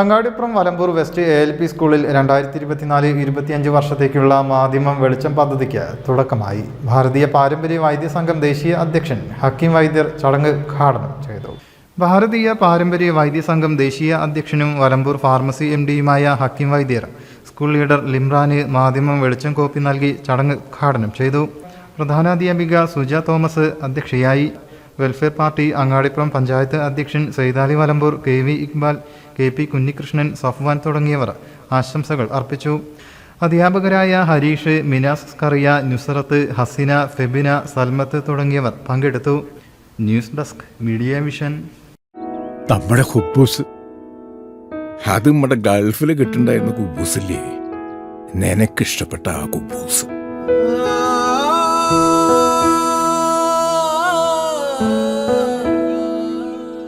Angadipuram Valambur west A L P സ്കൂളിൽ രണ്ടായിരത്തി ഇരുപത്തിനാല് ഇരുപത്തിയഞ്ച് വർഷത്തേക്കുള്ള മാധ്യമം വെളിച്ചം പദ്ധതിക്ക് തുടക്കമായി. ഭാരതീയ പാരമ്പര്യ വൈദ്യ സംഘം ദേശീയ അധ്യക്ഷൻ ഹക്കീം വൈദ്യർ ചടങ്ങ് ഉദ്ഘാടനം ചെയ്തു. ഭാരതീയ പാരമ്പര്യ വൈദ്യ സംഘം ദേശീയ അധ്യക്ഷനും വലമ്പൂർ ഫാർമസി എം ഡിയുമായ ഹക്കീം വൈദ്യർ സ്കൂൾ ലീഡർ ലിംറാന് മാധ്യമം വെളിച്ചം കോപ്പി നൽകി ചടങ്ങ് ഉദ്ഘാടനം ചെയ്തു. പ്രധാനാധ്യാപിക സുജ തോമസ് അധ്യക്ഷയായി. വെൽഫെയർ പാർട്ടി അങ്ങാടിപ്പുറം പഞ്ചായത്ത് അധ്യക്ഷൻ Saithali Valambur K V Iqbal K P Kunhikrishnan Safwan തുടങ്ങിയവർ ആശംസകൾ അർപ്പിച്ചു. അധ്യാപകരായ ഹരീഷ് മിനാസ് കറിയ നുസറത്ത് ഹസീന ഫെബിന സൽമത്ത് തുടങ്ങിയവർ പങ്കെടുത്തു. News desk media mission. നമ്മുടെ കുബൂസ് അത് നമ്മുടെ ഗൾഫിൽ കിട്ടുണ്ടായിരുന്ന കുബൂസില്ലേ? നിനക്കിഷ്ടപ്പെട്ട ആ കുബൂസ്.